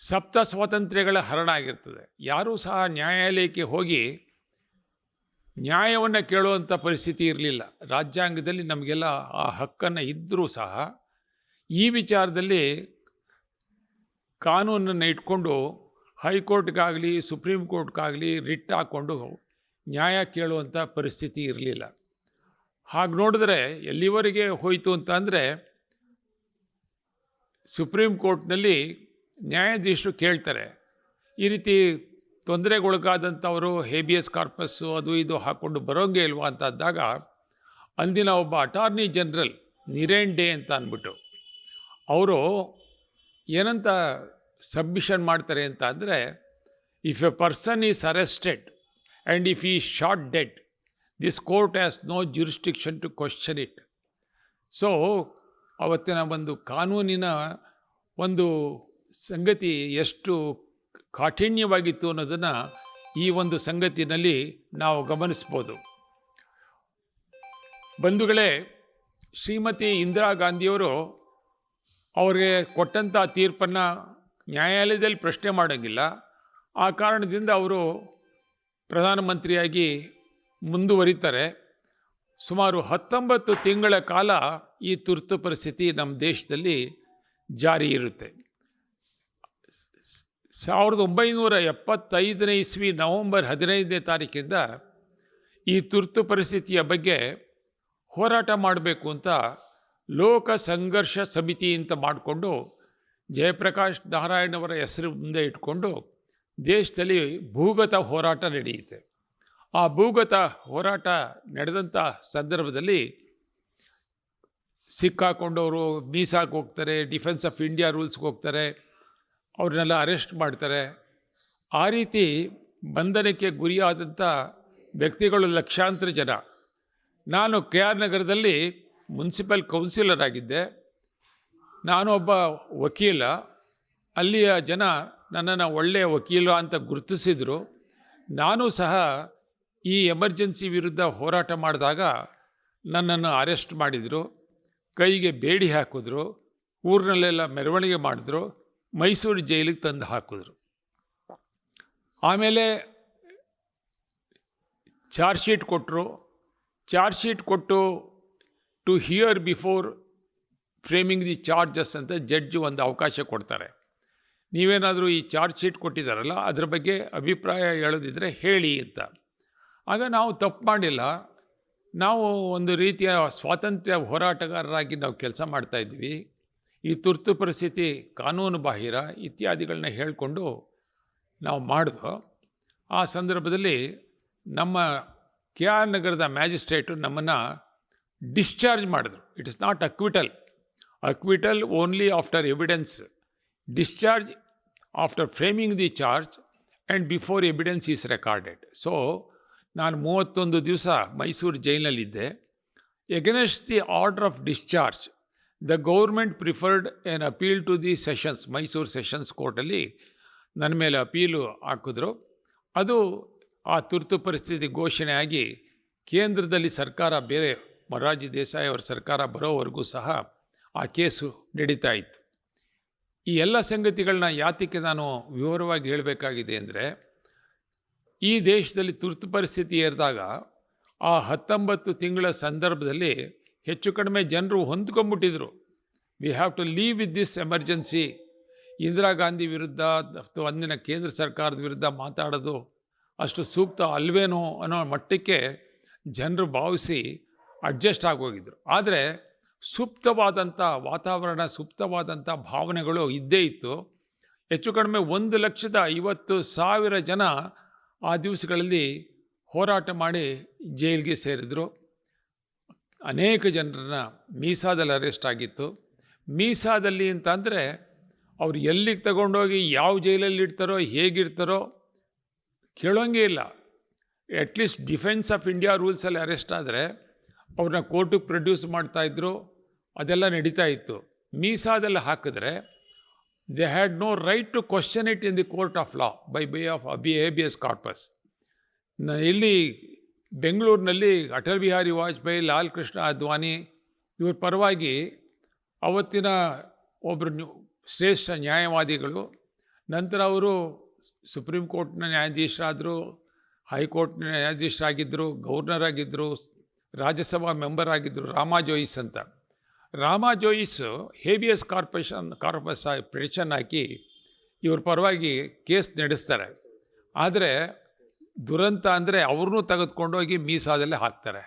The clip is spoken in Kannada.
ಸಪ್ತ ಸ್ವಾತಂತ್ರ್ಯಗಳ ಹರಣ ಆಗಿರ್ತದೆ ಯಾರೂ ಸಹ ನ್ಯಾಯಾಲಯಕ್ಕೆ ಹೋಗಿ ನ್ಯಾಯವನ್ನು ಕೇಳುವಂಥ ಪರಿಸ್ಥಿತಿ ಇರಲಿಲ್ಲ. ರಾಜ್ಯಾಂಗದಲ್ಲಿ ನಮಗೆಲ್ಲ ಆ ಹಕ್ಕನ್ನು ಇದ್ದರೂ ಸಹ ಈ ವಿಚಾರದಲ್ಲಿ ಕಾನೂನನ್ನು ಇಟ್ಕೊಂಡು ಹೈಕೋರ್ಟ್ಗಾಗಲಿ, ಸುಪ್ರೀಂ ಕೋರ್ಟ್ಗಾಗಲಿ ರಿಟ್ ಹಾಕ್ಕೊಂಡು ನ್ಯಾಯ ಕೇಳುವಂಥ ಪರಿಸ್ಥಿತಿ ಇರಲಿಲ್ಲ. ಹಾಗೆ ನೋಡಿದ್ರೆ ಎಲ್ಲಿವರೆಗೆ ಹೋಯಿತು ಅಂತ ಅಂದರೆ ಸುಪ್ರೀಂ ಕೋರ್ಟ್ನಲ್ಲಿ ನ್ಯಾಯಾಧೀಶರು ಕೇಳ್ತಾರೆ, ಈ ರೀತಿ ತೊಂದರೆಗೊಳಗಾದಂಥವರು ಹೇಬಿಯಸ್ ಕಾರ್ಪಸ್ಸು ಅದು ಇದು ಹಾಕ್ಕೊಂಡು ಬರೋಂಗೆ ಇಲ್ವಾ ಅಂತ ಅಂದಾಗ, ಅಂದಿನ ಒಬ್ಬ ಅಟಾರ್ನಿ ಜನರಲ್ ನಿರೇನ್ ಡೇ ಅಂತ ಅಂದ್ಬಿಟ್ಟು, ಅವರು ಏನಂತ ಸಬ್ಮಿಷನ್ ಮಾಡ್ತಾರೆ ಅಂತ ಅಂದರೆ, if a person is arrested and if he shot dead, this court has no jurisdiction to question it. So, ಅವತ್ತಿನ ಒಂದು ಕಾನೂನಿನ ಒಂದು ಸಂಗತಿ ಎಷ್ಟು ಕಾಠಿಣ್ಯವಾಗಿತ್ತು ಅನ್ನೋದನ್ನು ಈ ಒಂದು ಸಂಗತಿನಲ್ಲಿ ನಾವು ಗಮನಿಸ್ಬೋದು. ಬಂಧುಗಳೇ, ಶ್ರೀಮತಿ ಇಂದಿರಾ ಗಾಂಧಿಯವರು ಅವರಿಗೆ ಕೊಟ್ಟಂಥ ತೀರ್ಪನ್ನು ನ್ಯಾಯಾಲಯದಲ್ಲಿ ಪ್ರಶ್ನೆ ಮಾಡೋಂಗಿಲ್ಲ. ಆ ಕಾರಣದಿಂದ ಅವರು ಪ್ರಧಾನಮಂತ್ರಿಯಾಗಿ ಮುಂದುವರಿತಾರೆ. ಸುಮಾರು ಹತ್ತೊಂಬತ್ತು ತಿಂಗಳ ಕಾಲ ಈ ತುರ್ತು ಪರಿಸ್ಥಿತಿ ನಮ್ಮ ದೇಶದಲ್ಲಿ ಜಾರಿ ಇರುತ್ತೆ. ಸಾವಿರದ ಒಂಬೈನೂರ ಎಪ್ಪತ್ತೈದನೇ ಇಸ್ವಿ ನವಂಬರ್ ಹದಿನೈದನೇ ತಾರೀಕಿಂದ ಈ ತುರ್ತು ಪರಿಸ್ಥಿತಿಯ ಬಗ್ಗೆ ಹೋರಾಟ ಮಾಡಬೇಕು ಅಂತ ಲೋಕ ಸಂಘರ್ಷ ಸಮಿತಿ ಅಂತ ಮಾಡಿಕೊಂಡು ಜಯಪ್ರಕಾಶ್ ನಾರಾಯಣವರ ಹೆಸರು ಮುಂದೆ ಇಟ್ಕೊಂಡು ದೇಶದಲ್ಲಿ ಭೂಗತ ಹೋರಾಟ ನಡೆಯುತ್ತೆ. ಆ ಭೂಗತ ಹೋರಾಟ ನಡೆದಂಥ ಸಂದರ್ಭದಲ್ಲಿ ಸಿಕ್ಕಾಕೊಂಡವರು ಮೀಸಾಗೆ ಹೋಗ್ತಾರೆ, ಡಿಫೆನ್ಸ್ ಆಫ್ ಇಂಡಿಯಾ ರೂಲ್ಸ್ಗೆ ಹೋಗ್ತಾರೆ ಅವ್ರನ್ನೆಲ್ಲ ಅರೆಸ್ಟ್ ಮಾಡ್ತಾರೆ. ಆ ರೀತಿ ಬಂಧನಕ್ಕೆ ಗುರಿಯಾದಂಥ ವ್ಯಕ್ತಿಗಳು ಲಕ್ಷಾಂತರ ಜನ. ನಾನು ಕೆ ಆರ್ ನಗರದಲ್ಲಿ ಮುನ್ಸಿಪಲ್ ಕೌನ್ಸಿಲರ್ ಆಗಿದ್ದೆ. ನಾನು ಒಬ್ಬ ವಕೀಲ. ಅಲ್ಲಿಯ ಜನ ನನ್ನನ್ನು ಒಳ್ಳೆಯ ವಕೀಲ ಅಂತ ಗುರುತಿಸಿದರು. ನಾನು ಸಹ ಈ ಎಮರ್ಜೆನ್ಸಿ ವಿರುದ್ಧ ಹೋರಾಟ ಮಾಡಿದಾಗ ನನ್ನನ್ನು ಅರೆಸ್ಟ್ ಮಾಡಿದರು. ಕೈಗೆ ಬೇಡಿ ಹಾಕಿದ್ರು. ಊರಿನಲ್ಲೆಲ್ಲ ಮೆರವಣಿಗೆ ಮಾಡಿದ್ರು. ಮೈಸೂರು ಜೈಲಿಗೆ ತಂದು ಹಾಕಿದ್ರು. ಆಮೇಲೆ ಚಾರ್ಜ್ ಶೀಟ್ ಕೊಟ್ಟರು. ಚಾರ್ಜ್ ಶೀಟ್ ಕೊಟ್ಟು to hear before framing the charges ಅಂತ ಜಡ್ಜ್ ಒಂದು ಅವಕಾಶ ಕೊಡ್ತಾರೆ. ನೀವೇನಾದರೂ ಈ ಚಾರ್ಜ್ ಶೀಟ್ ಕೊಟ್ಟಿದ್ದಾರಲ್ಲ, ಅದ್ರ ಬಗ್ಗೆ ಅಭಿಪ್ರಾಯ ಹೇಳೋದಿದ್ರೆ ಹೇಳಿ ಅಂತ. ಆಗ ನಾವು ತಪ್ಪು ಮಾಡಿಲ್ಲ. ನಾವು ಒಂದು ರೀತಿಯ ಸ್ವಾತಂತ್ರ್ಯ ಹೋರಾಟಗಾರರಾಗಿ ನಾವು ಕೆಲಸ ಮಾಡ್ತಾಯಿದ್ವಿ ಈ ತುರ್ತು ಪರಿಸ್ಥಿತಿ, ಕಾನೂನು ಬಾಹಿರ ಇತ್ಯಾದಿಗಳನ್ನ ಹೇಳಿಕೊಂಡು ನಾವು ಮಾಡಿದ್ವು ಆ ಸಂದರ್ಭದಲ್ಲಿ ನಮ್ಮ ಕೆ ಆರ್ ನಗರದ ಮ್ಯಾಜಿಸ್ಟ್ರೇಟು ನಮ್ಮನ್ನು ಡಿಸ್ಚಾರ್ಜ್ ಮಾಡಿದ್ರು. It is not acquittal acquittal only after evidence discharge after framing the charge and before evidence is recorded so ನಾನು ಮೂವತ್ತೊಂದು ದಿವಸ Mysuru ಜೈಲಿನಲ್ಲಿದ್ದೆ against the order of discharge the government preferred an appeal to the sessions Mysuru sessions ಕೋರ್ಟಲ್ಲಿ ನನ್ನ ಮೇಲೆ ಅಪೀಲು ಹಾಕಿದ್ರು. ಅದು ಆ ತುರ್ತು ಪರಿಸ್ಥಿತಿ ಘೋಷಣೆ ಆಗಿ ಕೇಂದ್ರದಲ್ಲಿ ಸರ್ಕಾರ ಬೇರೆ ಮೊರಾರ್ಜಿ ದೇಸಾಯಿ ಅವರ ಸರ್ಕಾರ ಬರೋವರೆಗೂ ಸಹ ಆ ಕೇಸು ನಡೀತಾ ಇತ್ತು. ಈ ಎಲ್ಲ ಸಂಗತಿಗಳನ್ನ ಯಾತಕ್ಕೆ ನಾನು ವಿವರವಾಗಿ ಹೇಳಬೇಕಾಗಿದೆ ಅಂದರೆ, ಈ ದೇಶದಲ್ಲಿ ತುರ್ತು ಪರಿಸ್ಥಿತಿ ಏರಿದಾಗ ಆ ಹತ್ತೊಂಬತ್ತು ತಿಂಗಳ ಸಂದರ್ಭದಲ್ಲಿ ಹೆಚ್ಚು ಕಡಿಮೆ ಜನರು ಹೊಂದ್ಕೊಂಬಿಟ್ಟಿದ್ರು. We have to leave with this emergency Indira Gandhi ವಿರುದ್ಧ ಅಥವಾ ಅಂದಿನ ಕೇಂದ್ರ ಸರ್ಕಾರದ ವಿರುದ್ಧ ಮಾತಾಡೋದು ಅಷ್ಟು ಸೂಕ್ತ ಅಲ್ವೇನೋ ಅನ್ನೋ ಮಟ್ಟಕ್ಕೆ ಜನರು ಭಾವಿಸಿ ಅಡ್ಜಸ್ಟ್ ಆಗೋಗಿದ್ರು. ಆದರೆ ಸೂಕ್ತವಾದಂಥ ವಾತಾವರಣ ಸೂಕ್ತವಾದಂಥ ಭಾವನೆಗಳು ಇದ್ದೇ ಇತ್ತು. ಹೆಚ್ಚು ಕಡಿಮೆ ಒಂದು ಲಕ್ಷದ ಐವತ್ತು ಸಾವಿರ ಜನ ಆ ದಿವಸಗಳಲ್ಲಿ ಹೋರಾಟ ಮಾಡಿ ಜೈಲಿಗೆ ಸೇರಿದರು. ಅನೇಕ ಜನರನ್ನ ಮೀಸಾದಲ್ಲಿ ಅರೆಸ್ಟ್ ಆಗಿತ್ತು. ಮೀಸಾದಲ್ಲಿ ಅಂತ ಅಂದರೆ ಅವ್ರು ಎಲ್ಲಿಗೆ ತಗೊಂಡೋಗಿ ಯಾವ ಜೈಲಲ್ಲಿ ಇಡ್ತಾರೋ ಹೇಗಿರ್ತಾರೋ ಕೇಳೋಂಗೇ ಇಲ್ಲ. At least defence of India ರೂಲ್ಸಲ್ಲಿ arrest ಆದರೆ ಅವ್ರನ್ನ ಕೋರ್ಟಿಗೆ ಪ್ರೊಡ್ಯೂಸ್ ಮಾಡ್ತಾಯಿದ್ರು ಅದೆಲ್ಲ ನಡೀತಾ ಇತ್ತು. ಮೀಸಾದಲ್ಲಿ ಹಾಕಿದ್ರೆ they had no right to question it in the court of law by by of habeas corpus ಇಲ್ಲಿ ಬೆಂಗಳೂರಿನಲ್ಲಿ ಅಟಲ್ ಬಿಹಾರಿ ವಾಜಪೇಯಿ, ಲಾಲ್ ಕೃಷ್ಣ ಅದ್ವಾನಿ ಇವ್ರ ಪರವಾಗಿ ಅವತ್ತಿನ ಒಬ್ಬರು ಶ್ರೇಷ್ಠ ನ್ಯಾಯವಾದಿಗಳು. ನಂತರ ಅವರು ಸುಪ್ರೀಂ ಕೋರ್ಟ್ನ ನ್ಯಾಯಾಧೀಶರಾದರು, ಹೈಕೋರ್ಟ್ನ ನ್ಯಾಯಾಧೀಶರಾಗಿದ್ದರು ಗವರ್ನರ್ ಆಗಿದ್ದರು ರಾಜ್ಯಸಭಾ ಮೆಂಬರ್ ಆಗಿದ್ದರು ರಾಮಾ ಜೋಯಿಸ್ ಅಂತ. Rama Jois habeas corporation corpus petition ಹಾಕಿ ಇವ್ರ ಪರವಾಗಿ ಕೇಸ್ ನಡೆಸ್ತಾರೆ. ಆದರೆ ದುರಂತ ಅಂದರೆ ಅವ್ರನ್ನೂ ತೆಗೆದುಕೊಂಡೋಗಿ ಮೀಸಾದಲ್ಲೇ ಹಾಕ್ತಾರೆ.